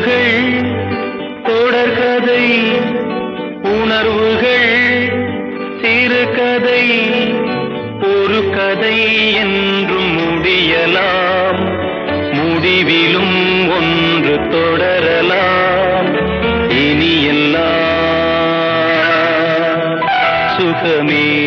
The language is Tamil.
நினைவுகள் தொடர்கதை உணர்வுகள் சிறுகதை ஒரு கதை என்றும் முடியலாம். முடிவிலும் ஒன்று தொடரலாம். இனி சுகமே.